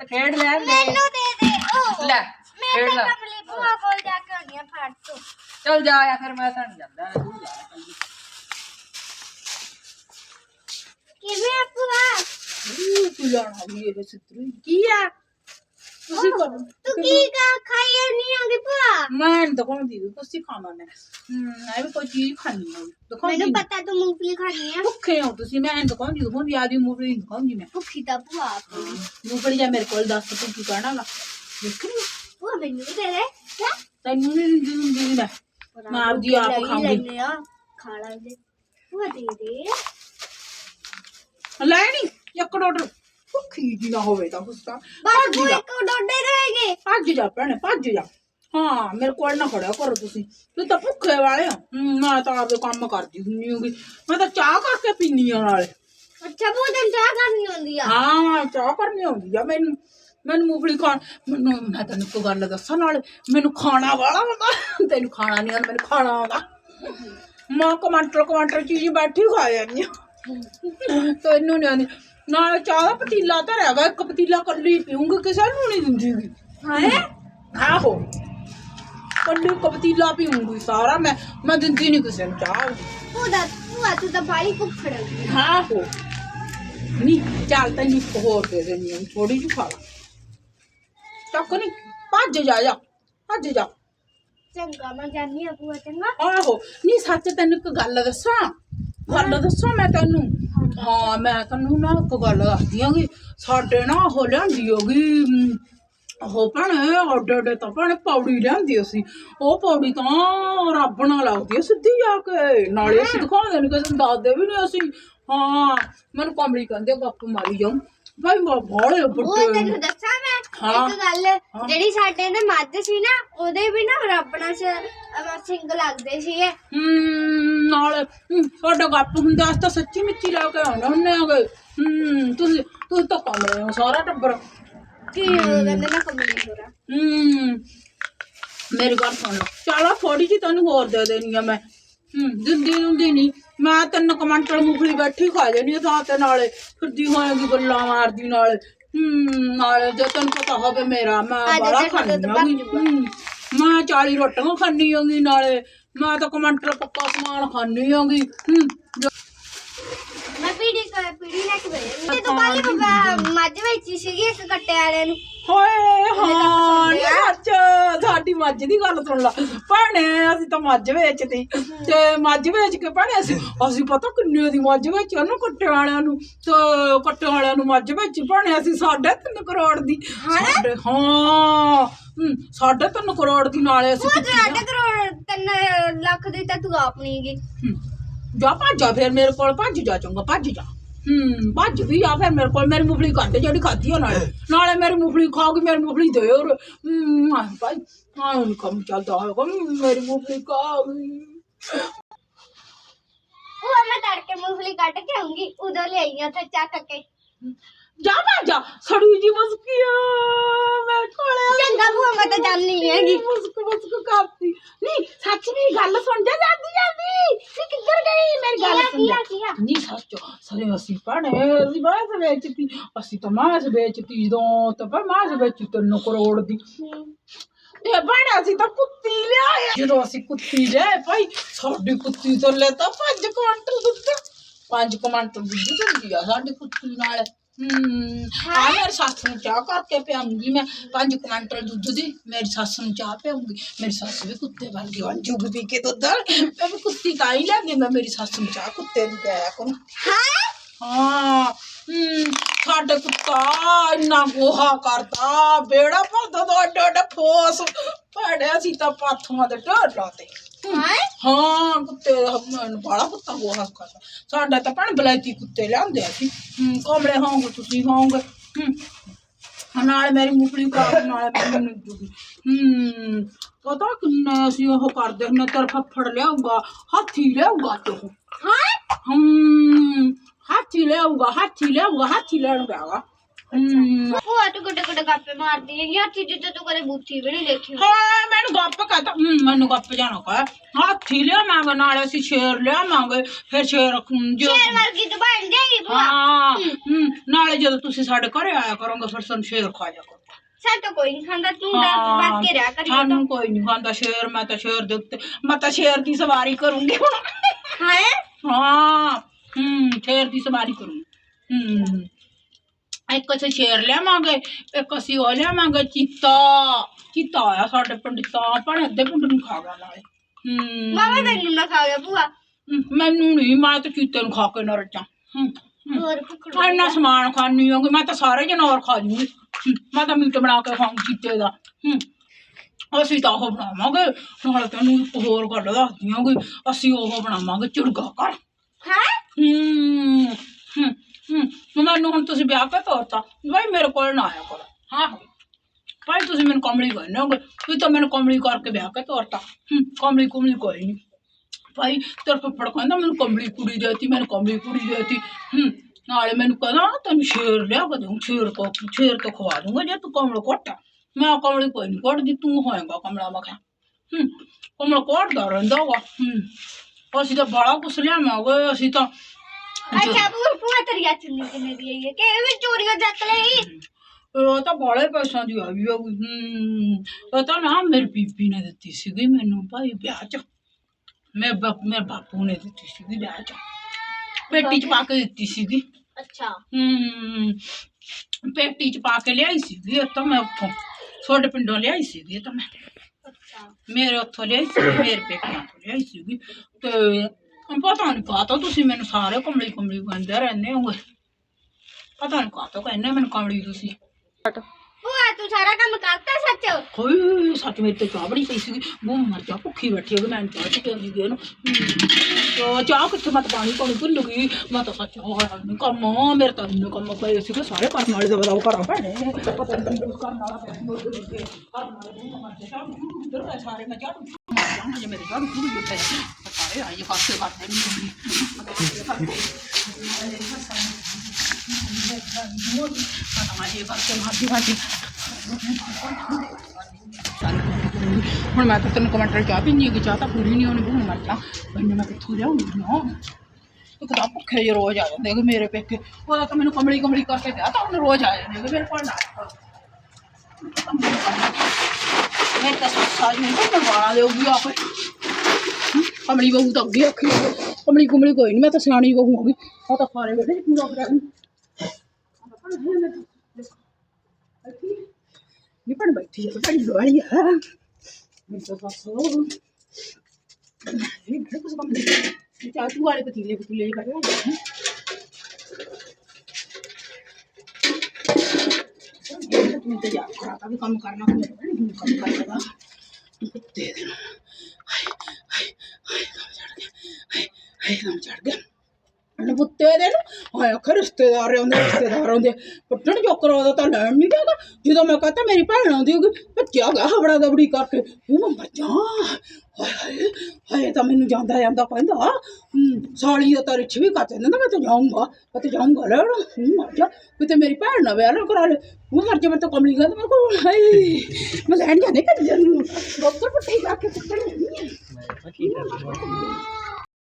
ਖੇਡ ਲੈ ਲੈ। ਮੈਨੂੰ ਦੇ ਦੇ। ਉਹ ਲੈ ਮੈਂ ਖੇਡ ਤਾਂ ਲੈ। ਕਮਲੀ ਭੂਆ ਕੋਲ ਜਾ ਕੇ ਆਉਣੀ ਆ ਫੜ ਤੂੰ। ਚਲ ਜਾ ਆ ਫਿਰ ਮੈਂ ਤਾਂ ਨਹੀਂ ਜਾਂਦਾ ਤੂੰ ਜਾ ਚੱਲ। ਕਿਵੇਂ ਆ ਭੂਆ? ਊ, ਤੂੰ ਜਾਣਾ ਵੀ ਇਹ ਸਿੱਤਰੀ ਕੀ ਆ? ਤੁਸੀਂ ਤੂੰ ਕੀ ਕਾ ਖਾਈ ਨਹੀਂ ਆਉਂਦੀ ਭੂਆ ਮੈਂ ਤਾਂ ਕੋਣ ਦੀ ਕੁਛ ਖਾਣਾ ਮੈਂ ਹਮ ਮੈਂ ਵੀ ਕੋਈ ਚੀਜ਼ ਖਾਣੀ ਹੈ ਦੇਖੋ ਮੈਨੂੰ ਪਤਾ ਤੂੰ ਮੂੰਗਫਲੀ ਖਾਣੀ ਆ ਭੁੱਖੇ ਹੋ ਤੁਸੀਂ ਮੈਂ ਤਾਂ ਕੋਣ ਦੀ ਹੁੰਦੀ ਆਦੀ ਮੂਵੀ ਨਹੀਂ ਖਾਂਦੀ ਮੈਂ ਭੁੱਖੀ ਤਾਂ ਭੂਆ ਮੂੰਗਫਲੀ ਜਾਂ ਮੇਰੇ ਕੋਲ ਦੱਸ ਤੂੰ ਕੀ ਕਰਨਾਗਾ ਦੇਖੀ ਭੂਆ ਮੈਨੂੰ ਵੀ ਦੇ ਦੇ ਕਿਆ ਤੈਨੂੰ ਨਹੀਂ ਦਿੰਦੀ ਮੈਂ ਮੈਂ ਆਪਦੀ ਆਪ ਲੈ ਹੀ ਖਾਊਂਗੀ। ਲੈਨੇ ਆ ਖਾ ਲਾਂਗੇ ਭੂਆ ਦੇ ਦੇ ਲੈ ਨਹੀਂ ਇੱਕ ਡੋਡਰ ਭੁੱਖੀ ਜੀ ਨਾ ਹੋਵੇ ਤਾਂ ਬਸ ਭੱਜ ਜਾ। ਇੱਕ ਡੋਡੇ ਰਹੇਗੇ। ਭੱਜ ਜਾ ਭੈਣੇ ਭੱਜ ਜਾ। ਹਾਂ ਮੇਰੇ ਕੋਲ ਨਾ ਖੜਿਆ ਕਰੋ ਤੁਸੀਂ। ਤੁਸੀਂ ਤਾਂ ਭੁੱਖੇ ਵਾਲੇ ਹੋ ਹਮ, ਮੈਂ ਤਾਂ ਆਪਦੇ ਕੰਮ ਕਰਦੀ ਹੁੰਨੀ ਹੋਗੀ ਮੈਂ ਤਾਂ ਚਾਹ ਕਰਕੇ ਪੀਨੀ ਆ ਨਾਲੇ। ਅੱਛਾ ਭੂਆ ਤੈਨੂੰ ਚਾਹ ਕਰਨੀ ਹੁੰਦੀ ਆ। ਹਾਂ ਚਾਹ ਕਰਨੀ ਆਉਂਦੀ ਆ। ਮੈਨੂੰ ਮੈਨੂੰ ਮੂੰਗਫਲੀ ਖਾਣ ਮੈਨੂੰ ਮੈਂ ਤੈਨੂੰ ਇੱਕ ਗੱਲ ਦੱਸਾਂ ਨਾਲੇ। ਮੈਨੂੰ ਖਾਣਾ ਵਾਲਾ ਆਉਂਦਾ ਤੈਨੂੰ ਖਾਣਾ ਨਹੀਂ ਆਉਂਦਾ ਮੈਨੂੰ ਖਾਣਾ ਆਉਂਦਾ। ਮਾਂ ਕਮਾਂਟਰ ਕਮਾਂਟਰ ਚੀਜ਼ ਬੈਠੀ ਖਾ ਜਾਂਦੀ ਆ। ਤੈਨੂੰ ਨਹੀਂ ਆਉਂਦੀ। ਨਾਲੇ ਚਾਹ ਦਾ ਪਤੀਲਾ ਧਰਿਆ ਵਾ ਇੱਕ ਪਤੀਲਾ ਕੱਲੀ ਪੀਉਂਗੀ ਕਿਸੇ ਨੂੰ ਨਹੀਂ ਦਿੰਦੀ ਗੀ ਹੈ? ਆਹੋ। ਕੱਲੀ ਇੱਕ ਪਤੀਲਾ ਪੀਉਂਗੀ ਸਾਰਾ ਮੈਂ ਮੈਂ ਦਿੰਦੀ ਨਹੀਂ ਕਿਸੇ ਨੂੰ ਚਾਹ ਭੂਆ ਭੂਆ ਤੂੰ ਤਾਂ ਬਾਲੀ ਭੁੱਖੜ ਹੋਈ ਆਹੋ। ਨਹੀਂ ਚੱਲ ਤੈਨੂੰ ਇੱਕ ਹੋਰ ਦੇ ਦੇਣੀ ਥੋੜੀ ਜਿਹੀ ਖਾ ਲਾ। ਚੱਕ ਨਹੀਂ ਭੱਜ ਜਾ ਜਾ ਭੱਜ ਜਾ। ਚੰਗਾ ਮੈਂ ਜਾਨੀ ਆ ਭੂਆ ਚੰਗਾ। ਆਹੋ। ਨਹੀਂ ਸੱਚ ਤੈਨੂੰ ਇੱਕ ਗੱਲ ਦੱਸਾਂ? ਗੱਲ ਦੱਸਾਂ ਮੈਂ ਤੈਨੂੰ? ਹਾਂ ਮੈਂ ਤੈਨੂੰ ਨਾ ਇੱਕ ਗੱਲ ਦੱਸਦੀ ਆਂਗੀ ਸਾਡੇ ਨਾ ਉਹ ਲਿਆਂਦੀ ਹੋਗੀ ਉਹ ਭੈਣੇ ਓਡੇ ਓਡੇ ਤਾਂ ਭੈਣੇ ਪੌੜੀ ਲਿਆਂਦੀ ਅਸੀਂ ਉਹ ਪੌੜੀ ਤਾਂ ਰੱਬ ਨਾਲ ਲੱਗਦੀ ਆ ਸਿੱਧੀ ਜਾ ਕੇ ਨਾਲੇ ਅਸੀਂ ਦਿਖਾਉਂਦੇ ਨਹੀਂ ਕਿਸੇ ਨੂੰ ਦੱਸਦੇ ਵੀ ਨਹੀਂ ਅਸੀਂ। ਹਾਂ ਮੈਨੂੰ ਕਮਲੀ ਕਹਿੰਦੇ ਆ, ਗੱਪ ਮਾਰੀ ਜਾਉ ਭਾਈ ਮੈਂ ਭੋਲੇ ਉਹ ਬੁੱਟੇ ਤੈਨੂੰ ਦੱਸਾਂ ਮੈਂ ਹਾਂ। ਇੱਕ ਗੱਲ ਜਿਹੜੀ ਸਾਡੇ ਦੇ ਮੱਝ ਸੀ ਨਾ ਉਹਦੇ ਵੀ ਨਾ ਰੱਬ ਨਾਲ ਸ- ਅਹ ਸਿੰਘ ਲੱਗਦੇ ਸੀਗੇ। ਹਮ, ਨਾਲੇ ਹਮ, ਗੱਪ ਹੁੰਦਾ ਅਸੀਂ ਤਾਂ ਸੱਚੀ ਮਿੱਚੀ ਲਾ ਕੇ ਆਉਂਦੇ ਹੁੰਦੇ ਆਗੇ ਹੂੰ ਤੁਸੀਂ ਤੁਸੀਂ ਤਾਂ ਕਮਰੇ ਹੋ ਸਾਰਾ ਟੱਬਰ। ਕੀ ਉਹ ਕਹਿੰਦੇ ਨਾ ਕਮਲੀ ਹੋਰਾ ਹੂੰ ਮੇਰੀ ਗੱਲ ਸੁਣ। ਚਲੋ ਥੋੜੀ ਜਿਹੀ ਤੈਨੂੰ ਹੋਰ ਦੇ ਦੇਣੀ ਆ ਮੈਂ। ਹੂੰ ਦਿੰਦੀ ਹੁੰਦੀ ਨਹੀਂ ਮੈਂ ਤਿੰਨ ਕਮੰਟਲ ਮੂੰਗਫਲੀ ਬੈਠੀ ਖਾ ਜਾਣੀ ਤਾਂ ਤੇ ਨਾਲੇ ਫਿਰਦੀ ਹੋਏਗੀ ਗੱਲਾਂ ਮਾਰਦੀ ਨਾਲੇ। ਹੂੰ ਨਾਲੇ ਜੇ ਤੈਨੂੰ ਪਤਾ ਹੋਵੇ ਮੇਰਾ ਮੈਂ ਬੜਾ ਖਾਂਦੀ ਹੂੰ ਮੈਂ 40 ਰੋਟੀਆਂ ਖਾਂਦੀ ਹੋਗੀ ਨਾਲੇ। ਮੈਂ ਤਾਂ ਕਮੰਟਲ ਪੱਕਾ ਸਮਾਨ ਖਾਂਦੀ ਹੋਗੀ ਹੂੰ ਮੈਂ ਪੀੜੀ ਪੀੜੀ ਲੈ ਕੇ ਬਈ ਤੇ ਤੂੰ ਬਾਲੀ ਮੱਝ ਵੇਚੀ ਸੀਗੀ ਇੱਕ ਕੱਟੇ ਵਾਲੇ ਨੂੰ। ਹੋਏ ਹਾਂ ਪਸੰਦ ਨੀ ਆ। ਸੱਚ ਸਾਡੀ ਮੱਝ ਦੀ ਗੱਲ ਸੁਣ ਲਾ। ਭੈਣੇ ਅਸੀਂ ਤਾਂ ਮੱਝ ਵੇਚਤੀ। ਤੇ ਮੱਝ ਵੇਚ ਕੇ ਭੈਣੇ ਅਸੀਂ ਅਸੀਂ ਪਤਾ ਕਿੰਨੇ ਦੀ ਮੱਝ ਵੇਚੀ ਉਹਨੂੰ ਕੱਟੇ ਵਾਲਿਆਂ ਨੂੰ ਤੇ ਕੱਟੇ ਵਾਲਿਆਂ ਨੂੰ ਮੱਝ ਵੇਚੀ। ਭੈਣੇ ਅਸੀਂ ਸਾਢੇ ਤਿੰਨ ਕਰੋੜ ਦੀ। ਸਾਡੇ ਹਾਂ ਹਮ, ਸਾਢੇ ਤਿੰਨ ਕਰੋੜ ਦੀ ਨਾਲੇ ਅਸੀਂ ਕਰੋੜ ਤਿੰਨ ਲੱਖ ਦੀ ਤਾਂ ਤੂੰ ਗਈ ਜਾ ਭੱਜ ਜਾ ਫਿਰ ਮੇਰੇ ਕੋਲ ਭੱਜ ਜਾ ਚੰਗਾ ਭੱਜ ਜਾ। ਹੂੰ ਭੱਜ ਵੀ ਆ ਫਿਰ ਮੇਰੇ ਕੋਲ ਮੇਰੀ ਮੁਫਲੀ ਕੱਢ ਜਿਹੜੀ ਖਾਧੀ ਆ ਨਾਲੇ ਨਾਲੇ ਮੇਰੀ ਮੁਫਲੀ ਖਾਓਗੀ ਮੇਰੀ ਮੁਫਲੀ ਦੇ ਔਰ ਹਮ, ਆ ਭਾਈ ਆ ਹੁਣ ਕੰਮ ਚੱਲਦਾ ਹੋਗਾ ਮੇਰੀ ਮੁਫਲੀ ਖਾਓਗੀ ਉਹ ਮੈਂ ਤੜਕੇ ਮੂੰਗਫਲੀ ਕੱਢ ਕੇ ਆਉਂਗੀ ਉਦੋਂ ਲਿਆਈ ਆ ਤੇ ਚੱਕ ਕੇ। ਜਾ ਭੱਜ ਜਾ ਸੜੀ ਜੀ ਮੁਸਕੀ ਆ ਮੇਰੇ ਕੋਲੇ ਆ। ਚੰਗਾ ਭੂਆ ਮੈਂ ਤਾਂ ਜਾਣੀ ਹੈਗੀ ਮੁਸਕ ਮੁਸਕ ਕਰਤੀ ਨਹੀਂ ਸੱਚ ਵੀ ਗੱਲ ਸੁਣ ਜਾ ਜਾਂਦੀ ਜਾਂਦੀ। ਇਹ ਕਿੱਧਰ ਗਈ ਮੇਰੀ ਗੱਲ ਸੁਣ ਜਾ ਨਹੀਂ ਸੱਚ ਸਾਰੇ ਅਸੀਂ ਪੜੇ ਅਸੀਂ ਮਾਸ ਵੇਚਤੀ ਅਸੀਂ ਤਾਂ ਮਾਸ ਵੇਚਤੀ ਦੋ ਤਾਂ ਪਰ ਮਾਸ ਵੇਚੀ ਤਿੰਨ ਕਰੋੜ ਦੀ। ਤੇ ਬਣਾ ਅਸੀਂ ਤਾਂ ਕੁੱਤੀ ਲਿਆਏ। ਜਦੋਂ ਅਸੀਂ ਕੁੱਤੀ ਲਿਆਏ ਭਾਈ ਸਾਡੀ ਕੁੱਤੀ ਤੋਂ ਲੈ ਤਾਂ 5 ਕੁਆਂਟਲ ਦੁੱਧ 5 ਕੁਆਂਟਲ ਦੁੱਧ ਦਿੰਦੀ ਆ ਸਾਡੀ ਕੁੱਤੀ ਨਾਲ। ਆ ਮੇਰੀ ਸੱਸ ਨੂੰ ਚਾਹ ਕਰਕੇ ਪਿਆਉਂਗੀ ਮੈਂ। 5 ਕੁਆਂਟਲ ਦੁੱਧ ਦੀ ਮੇਰੀ ਸੱਸ ਨੂੰ ਚਾਹ ਪਿਆਉਂਗੀ। ਮੇਰੀ ਸੱਸ ਵੀ ਕੁੱਤੇ ਵਰਗੀ ਬਣ ਜੂਗੀ ਪੀ ਕੇ ਦੁੱਧ। ਮੈਂ ਵੀ ਕੁੱਤੀ ਹੀ ਲੈਂਦੀ ਮੈਂ ਮੇਰੀ ਸੱਸ ਨੂੰ ਚਾਹ ਕੁੱਤੇ ਦੀ ਪਿਆਇਆ ਕਰੂੰ। ਹਾਂ? ਸਾਡੇ ਕੁੱਤਾ ਇੰਨਾ ਗੋਹਾ ਕਰਦਾ ਬੇੜਾ ਭਰਦਾ ਤਾਂ ਅੱਡ ਅੱਡ ਫੋਸ। ਪੜਿਆ ਸੀ ਤਾਂ ਪਾਥੂਆਂ ਦੇ ਢੇਰ ਲਾਤੇ। ਹਾਂ। ਹਾਂ ਕੁੱਤੇ ਬੜਾ ਕੁੱਤਾ ਗੋਹਾ ਕਰਦਾ ਸਾਡਾ ਤਾਂ ਭੈਣ ਬਲੈਤੀ ਕੁੱਤੇ ਲਿਆਂਦੇ ਅਸੀਂ ਹਮ, ਕਮਲੇ ਹੋਂਗੇ ਤੁਸੀਂ ਹੋਂਗੇ ਹਮ, ਨਾਲ ਮੇਰੀ ਮੁਫਲੀ ਕਰ ਨਾਲ ਮੈਨੂੰ ਜੂਗੀ। ਹੂੰ ਪਤਾ ਕਿੰਨੇ ਅਸੀਂ ਉਹ ਕਰਦੇ ਹੁੰਦੇ ਤੇਰਾ ਫੱਫੜ ਲਿਆਊਗਾ ਹਾਥੀ ਲਿਆਊਗਾ ਤੂੰ। ਹਾਂ। ਹਮ ਹਾਥੀ ਲਿਆਊਗਾ ਹਾਥੀ ਲਿਆਊਗਾ ਹਾਥੀ ਲੈਣ ਪਿਆਗਾ ਹਮ ਭੂਆ ਤੂੰ ਗੁੱਡ ਕੁੱਟ ਗੱਪੇ ਮਾਰਦੀ ਹੈ ਯਾਰ ਚੀਜ਼ ਤੇ ਤੂੰ ਕਦੇ ਬੁੱਥੀ ਵੀ ਨਹੀਂ ਦੇਖੀ। ਹਾਂ ਮੈਨੂੰ ਗੱਪ ਕਹਤਾ ਮੈਨੂੰ ਗੱਪ ਜਾਣਾ ਕਹ ਹਾਥੀ ਲਿਆਵਾਂਗੇ ਨਾਲੇ ਅਸੀਂ ਸ਼ੇਰ ਲਿਆਵਾਂਗੇ ਫਿਰ ਸ਼ੇਰ ਅਮ, ਜੋ ਸ਼ੇਰ ਵਰਗੀ ਤਾਂ ਬਣ ਜਾਏਗੀ ਭੂਆ। ਹਾਂ। ਹਮ, ਨਾਲੇ ਜਦੋਂ ਤੁਸੀਂ ਸਾਡੇ ਘਰੇ ਆਇਆ ਕਰੋਗੇ ਫਿਰ ਸਾਨੂੰ ਸ਼ੇਰ ਖਾ ਜਾ ਕਰੋ। ਸਾਨੂੰ ਤਾਂ ਕੋਈ ਨਹੀਂ ਖਾਂਦਾ ਤੂੰ ਡਰ ਬਚ ਕੇ ਰਹਿ ਕਰੀ ਸਾਨੂੰ ਕੋਈ ਨਹੀਂ ਖਾਂਦਾ ਸ਼ੇਰ ਮੈਂ ਤਾਂ ਸ਼ੇਰ ਦੇ ਉੱਤੇ ਮੈਂ ਤਾਂ ਸ਼ੇਰ ਦੀ ਸਵਾਰੀ ਕਰੂੰਗੀ ਹੁਣ। ਹਾਂ? ਹਾਂ। ਹੂੰ ਸ਼ੇਰ ਦੀ ਸਵਾਰੀ ਕਰੂੰਗੀ। ਹੂੰ। ਇੱਕ ਅਸੀਂ ਸ਼ੇਰ ਲਿਆਵਾਂਗੇ ਇੱਕ ਅਸੀਂ ਉਹ ਲਿਆਵਾਂਗੇ ਚੀਤਾ ਚੀਤਾ ਆਇਆ ਸਾਡੇ ਪਿੰਡ ਤਾਂ ਪਰ ਅੱਧੇ ਪਿੰਡ ਨੂੰ ਖਾ ਗਿਆ ਨਾਲੇ। ਹੂੰ। ਮਾਮਾ ਤੈਨੂੰ ਨਾ ਖਾ ਗਿਆ ਭੂਆ। ਹਮ, ਮੈਨੂੰ ਨਹੀਂ ਮੈਂ ਤਾਂ ਚੀਤੇ ਨੂੰ ਖਾ ਕੇ ਨਾ ਰੱਜਾਂ ਹੂੰ ਹੂੰ। ਹੋਰ ਭੁੱਖ ਇੰਨਾ ਸਮਾਨ ਖਾਣੀ ਹੋਗੀ ਮੈਂ ਤਾਂ ਸਾਰੇ ਜਨੌਰ ਖਾ ਜੂੰਗੀ। ਹਮ, ਮੈਂ ਤਾਂ ਮੀਟ ਬਣਾ ਕੇ ਖਾਊਂ ਚੀਤੇ ਦਾ। ਹਮ, ਅਸੀਂ ਤਾਂ ਉਹ ਬਣਾਵਾਂਗੇ ਨਾਲ ਤੈਨੂੰ ਇੱਕ ਹੋਰ ਗੱਲ ਦੱਸਦੀ ਹਾਂਗੀ ਅਸੀਂ ਉਹ ਬਣਾਵਾਂਗੇ ਚੁਰਗਾ ਕਰ ਹਾਂ ਹੂੰ ਹੂੰ? ਹੂੰ। ਮੈਨੂੰ ਹੁਣ ਤੁਸੀਂ ਵਿਆਹ ਕੇ ਤੋਰਤਾ ਭਾਈ ਮੇਰੇ ਕੋਲ ਨਾ ਆਇਆ ਕਰੋ। ਹਾਂ ਭਾਈ ਤੁਸੀਂ ਮੈਨੂੰ ਕਮਲੀ ਕਹਿੰਦੇ ਹੋਗੇ ਤੁਸੀਂ ਤਾਂ ਮੈਨੂੰ ਕਮਲੀ ਕਰਕੇ ਵਿਆਹ ਕੇ ਤੋਰਤਾ ਹੂੰ, ਕਮਲੀ ਕੁਮਲੀ ਕੋਈ ਨਹੀਂ ਭਾਈ ਤੇਰਾ ਫੱਫੜ ਕਹਿੰਦਾ ਮੈਨੂੰ ਕਮਲੀ ਕੁੜੀ ਦੇਤੀ, ਮੈਨੂੰ ਕਮਲੀ ਕੁੜੀ ਦੇਤੀ। ਹੂੰ, ਨਾਲੇ ਮੈਨੂੰ ਕਹਿੰਦਾ ਤੈਨੂੰ ਸ਼ੇਰ ਲਿਆ ਕੇ ਦੂੰ ਸ਼ੇਰ ਕੋ ਸ਼ੇਰ ਤੋਂ ਖਵਾ ਦੂੰਗਾ ਜੇ ਤੂੰ ਕਮਲ ਕੋਟਾ। ਮੈਂ ਕਮਲੀ ਕੋਈ ਨਹੀਂ ਕੋਟਦੀ, ਤੂੰ ਹੋਏਗਾ ਕਮਲਾ ਮੈਂ ਕਿਹਾ ਹੂੰ, ਕਮਲ ਕੋਟਦਾ ਰਹਿੰਦਾ ਵਾ। ਹੂੰ, ਅਸੀਂ ਤਾਂ ਬੜਾ ਕੁਛ ਲਿਆਵਾਂਗੇ, ਅਸੀਂ ਤਾਂ ਅੱਛਾ ਭੂਆ ਭੂਆ ਤੇਰੀ ਆ ਚੁੰਨੀ ਕਿੰਨੇ ਦੀ ਆਈ ਹੈ ਕਿ ਇਹ ਵੀ ਚੋਰੀਆਂ ਚੱਕ ਲਈ ਉਹ ਤਾਂ ਬਾਲੇ ਪੈਸਿਆਂ ਦੀ ਆਈ ਹੋਗੀ ਹੂੰ ਉਹ ਤਾਂ ਨਾ ਮੇਰੀ ਬੀਬੀ ਨੇ ਦਿੱਤੀ ਸੀਗੀ ਮੈਨੂੰ ਭਾਈ ਵਿਆਹ 'ਚ ਮੇਰੇ ਬਾਪ ਮੇਰੇ ਬਾਪੂ ਨੇ ਦਿੱਤੀ ਸੀਗੀ ਵਿਆਹ 'ਚ ਪੇਟੀ 'ਚ ਪਾ ਕੇ ਦਿੱਤੀ ਸੀਗੀ ਅੱਛਾ ਹੂੰ ਪੇਟੀ 'ਚ ਪਾ ਕੇ ਲਿਆਈ ਸੀਗੀ ਇਹ ਤਾਂ ਮੈਂ ਉੱਥੋਂ ਛੋਟੇ ਪਿੰਡੋਂ ਲਿਆਈ ਸੀਗੀ ਇਹ ਤਾਂ ਮੈਂ ਅੱਛਾ ਮੇਰੇ ਉੱਥੋਂ ਲਿਆਈ ਸੀ ਮੇਰੇ ਪੇਕਿਆਂ ਤੋਂ ਲਿਆਈ ਸੀਗੀ ਤੇ ਪਤਾ ਨਹੀਂ ਕਾਹਤੋਂ ਤੁਸੀਂ ਮੈਨੂੰ ਸਾਰੇ ਕਮਲੀ ਕਮਲੀ ਕਹਿੰਦੇ ਰਹਿੰਦੇ ਹੋਗੇ। ਪਤਾ ਨਹੀਂ ਕਾਹਤੋਂ ਕਹਿੰਦੇ ਮੈਨੂੰ ਕਮਲੀ ਤੁਸੀਂ। ਭੂਆ ਤੂੰ ਸਾਰਾ ਕੰਮ ਕਰਤਾ ਸੱਚ? ਹੋਈ ਸੱਚ ਮੇਰੇ ਤੇ ਚਾਹ ਬੜੀ ਪਈ ਸੀ ਮੂੰਹ ਮਰ ਜਾ ਭੁੱਖੀ ਬੈਠੀ ਹੋ ਮੈਂ ਚਾਹ ਚ ਕਹਿੰਦੀ ਗਈ ਨੂੰ ਚਾਹ ਕਿੱਥੇ ਮਤ ਪਾਣੀ ਪਾਣੀ ਭੁੱਲ ਗਈ। ਮੈਂ ਤਾਂ ਸੱਚ ਹੋਇਆ ਨਹੀਂ ਕੰਮ। ਮੇਰੇ ਤਾਂ ਇੰਨੇ ਕੰਮ ਪਏ ਸੀ ਸਾਰੇ ਕਰਨ ਵਾਲੇ ਦਾ ਬਤਾਓ ਕਰਾਂ ਭੈਣੇ। ਪਤਾ ਨਹੀਂ ਕੀ ਕਰਨ ਵਾਲਾ ਸੀ ਮੇਰੇ ਅੱਗੇ। ਕਰਨ ਵਾਲੇ ਮਰ ਜਾ ਸਾਰੇ। ਮੈਂ ਚਾਹ ਮਰ ਜਾ ਮੇਰੇ ਚਾਹ ਨੂੰ ਭੁੱਲ ਗਿਆ ਸਾਰੇ ਆਏ ਪਾਸੇ ਪਾਸੇ ਨਹੀਂ ਪਤਾ ਮੈਂ ਇਹ ਕਰਕੇ ਮਾਰਦੀ ਮਾਰਦੀ ਹੁਣ ਮੈਂ ਤਾਂ ਤੈਨੂੰ ਕਮੈਂਟਰ ਚਾਹ ਪੀਣੀ ਹੈਗੀ ਚਾਹ ਤਾਂ ਪੂਰੀ ਨਹੀਂ ਹੋਣੀ ਭੂਣ ਮਰ ਜਾ ਬੰਨੇ ਮੈਂ ਕਿੱਥੋਂ ਲਿਆਉਂਗੀ ਨਾ ਇੱਕ ਤਾਂ ਭੁੱਖੇ ਜਿਹੇ ਰੋਜ਼ ਆ ਜਾਂਦੇ ਹੈਗੇ ਮੇਰੇ ਪੇਕੇ ਉਹਦਾ ਤਾਂ ਮੈਨੂੰ ਕਮਲੀ ਕਮਲੀ ਕਰਕੇ ਦਿਆ ਤਾਂ ਹੁਣ ਰੋਜ਼ ਆ ਜਾਂਦੇ ਹੈਗੇ ਮੇਰੇ ਕੋਲ ਨਾ ਮੈਂ ਤਾਂ ਸਾਜ ਨਹੀਂ ਤਾਂ ਵਾਲਾ ਦੇਊਗੀ ਆਪੇ ਅਮਲੀ ਬਹੂ ਤਾਂ ਅੱਗੇ ਅੱਖੀ ਅਮਲੀ ਕੁਮਲੀ ਕੋਈ ਨਹੀਂ ਮੈਂ ਤਾਂ ਸਿਆਣੀ ਬਹੂ ਹੋ ਗਈ। ਉਹ ਤਾਂ ਸਾਰੇ ਬੈਠੇ ਪੂਰਾ ਕਰਾਂ ਨੀ ਬੈਠੀ ਹੈ ਬੜੀ ਲੋੜੀ ਆ। ਮੈਂ ਤਾਂ ਬਸ ਇਹ ਘਰ ਕੁਝ ਕੰਮ ਨਹੀਂ ਚਾਹ ਵਾਲੇ ਪਤੀਲੇ ਪਤੀਲੇ ਕਰ ਰਿਹਾ ਤੂੰ ਤੇ ਜਾ ਖਰਾਤਾ ਵੀ ਕੰਮ ਕਰਨਾ ਕੋਈ ਨਹੀਂ ਕੰਮ ਕਰੇਗਾ ਕੁੱਤੇ ਹਾਏ ਚੜ ਗਿਆ ਉਹਨੇ ਦੇ ਨੂੰ ਹਾਏ ਅਖਰ ਰਿਸ਼ਤੇਦਾਰ ਆਉਂਦੇ ਰਿਸ਼ਤੇਦਾਰ ਆਉਂਦੇ ਪੁੱਟਣ ਜੋਕਰ ਉਹਦਾ ਤਾਂ ਲੈਣ ਨਹੀਂ ਜਾਗਾ ਜਦੋਂ ਮੈਂ ਕਹਤਾ ਮੇਰੀ ਭੈਣ ਆਉਂਦੀ ਹੋਗੀ ਭੱਜਿਆ ਗਿਆ ਹਬੜਾ ਦਬੜੀ ਕਰਕੇ ਉਹ ਮੱਜਾਂ ਹਾਏ ਹਾਏ ਹਾਏ ਤਾਂ ਮੈਨੂੰ ਜਾਂਦਾ ਜਾਂਦਾ ਕਹਿੰਦਾ ਸਾਲੀ ਦਾ ਤਾਂ ਰਿਛ ਵੀ ਕਰ ਦਿੰਦਾ ਮੈਂ ਤਾਂ ਜਾਊਂਗਾ ਮੈਂ ਤਾਂ ਜਾਊਂਗਾ ਲੈਣ ਹੂੰ, ਮਰ ਜਾ ਕਿਤੇ ਮੇਰੀ ਭੈਣ ਨਾ ਵਿਆਹ ਨਾ ਕਰਾ ਲੈ ਉਹ ਮਰ ਜਾ ਮੈਂ ਤਾਂ ਕਮਲੀ ਕਹਿੰਦਾ ਮੈਂ ਕੋਲ ਹਾਏ ਮੈਂ ਲੈਣ ਜਾਣੇ ਕਰ ਜਨ ਡਾਕਟਰ ਪੁੱਠੀ ਜਾ ਕੇ ਪੁੱਟਣ ਨਹੀਂ